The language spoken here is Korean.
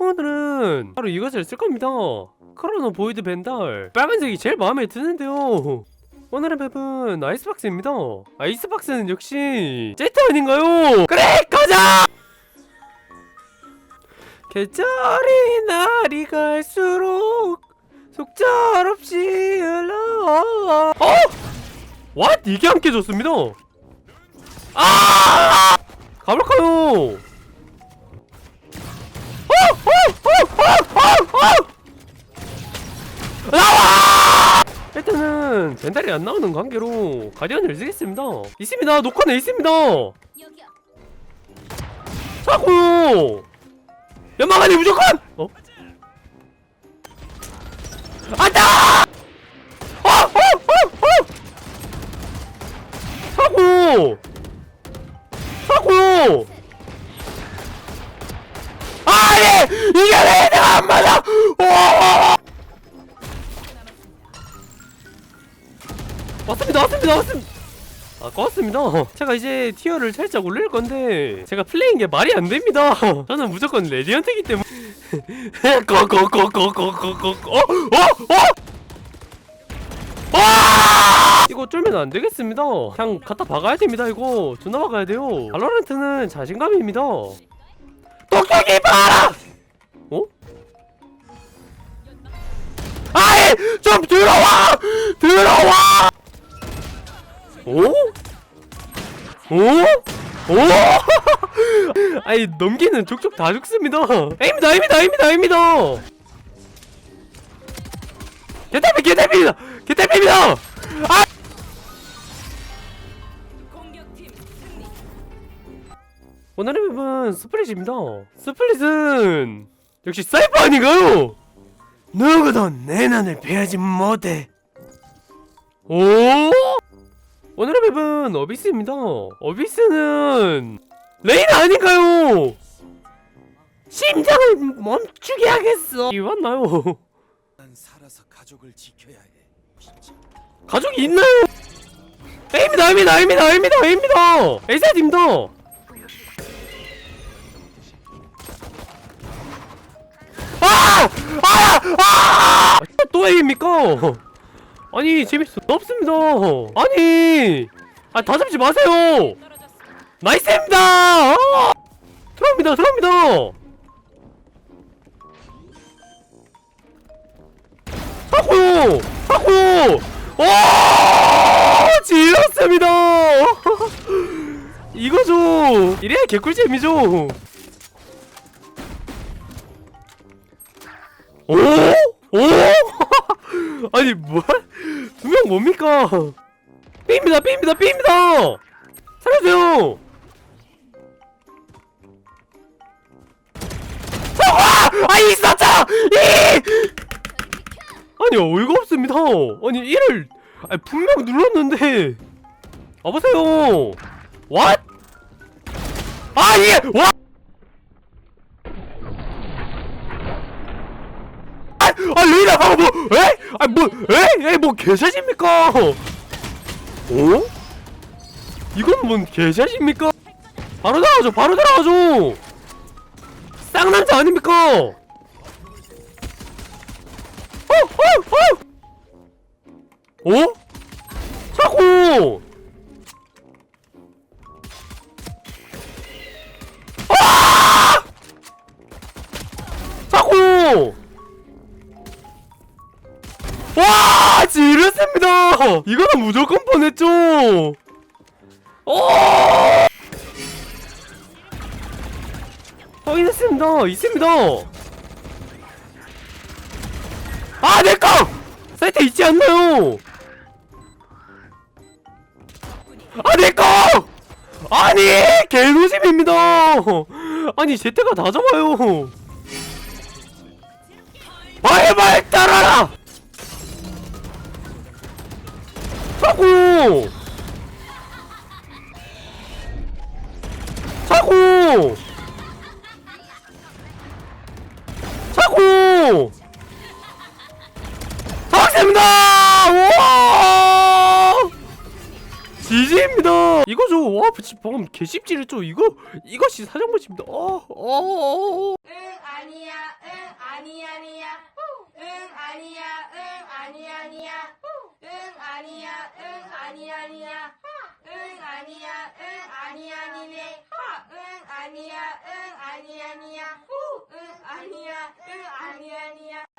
오늘은 바로 이것을 쓸 겁니다. 크로노 보이드 벤달. 빨간색이 제일 마음에 드는데요. 오늘의 맵은 아이스박스입니다. 아이스박스는 역시 제트 아닌가요? 그래 가자! 계절이 날이 갈수록 속절없이 흘러 어? 왓? 이게 안 깨졌습니다 아! 가볼까요? 어! 나와! 일단은 벤달이 안 나오는 관계로 가디언을 쓰겠습니다 있습니다 녹화는 있습니다. 자고요 연막안에 무조건 어? 안다 이게 왜 내가 안 맞아 오! 왔습니다 왔습니다 왔습니다 아 껐습니다 제가 이제 티어를 살짝 올릴 건데 제가 플레이인 게 말이 안 됩니다 저는 무조건 레디언트이기 때문에 꺼꺼꺼꺼꺼꺼꺼꺼 어? 어? 어? 와! 이거 쫄면 안 되겠습니다 그냥 갖다 박아야 됩니다 이거 존나 박아야 돼요 발로란트는 자신감입니다 똑똑히 봐라! 좀 들어와! 들어와! 오? 오? 오? 아니 넘기는 족족 다 죽습니다 에임이다 에임이다 에임이다 에임이다 개탈피 개탈피입니다 개탈피입니다 아! 오늘의 맵은 스플릿입니다 스플릿은 역시 사이버 아닌가요? 누구도 내 난을 패하지 못해 오? 오늘의 맵은 어비스입니다 어비스는 레인 아닌가요? 심장을 멈추게 하겠어 이 맞나요? 난 살아서 가족을 지켜야 해. 진짜. 가족이 있나요? 에임이다 에임이다 에임이다 에임이다 에임이다 에이사이드입니다 아! 아! 또 에임입니까? 아니 재밌어 없습니다 아니 아다 잡지 마세요. 나이스입니다 아! 들어옵니다 들어옵니다 사고요 사고요 오 질렀습니다 이거죠 이래야 개꿀잼이죠 오? 오? 아니 뭐? 두명 뭡니까? 삐입니다 삐입니다 삐입니다 살려주세요 아! 아 있었죠! 이! 아니 어이가 없습니다 아니 이를 아니, 분명 눌렀는데 와보세요 What? 아 이게 와! 아, 아 레이나 방금 뭐 에? 아뭐 에? 에뭐 개샷입니까? 오? 이건 뭔 개샷입니까? 바로 나가죠 바로 들어가죠 쌍남자 아닙니까? 어, 어, 어! 어? 차고! 아! 차고! 와! 지렸습니다! 이거는 무조건 뻔했죠! 오! 확인했습니다. 있습니다. 아, 내 거! 사이트 있지 않나요? 아, 내 거! 아니, 개노심입니다. 아니, 제트가 다 잡아요. 발발 따라라! 차고! 차고! 차고! 박습니다! 와! 지지입니다. 이거죠. 와, 방금 개씹지를 좀 이거 이것이 사정못입니다. 어, 어, 어. 응 아니야. 아니 아니야 응 아니야 응 아니 아니야 응 아니야 응 아니 아니네 응 아니야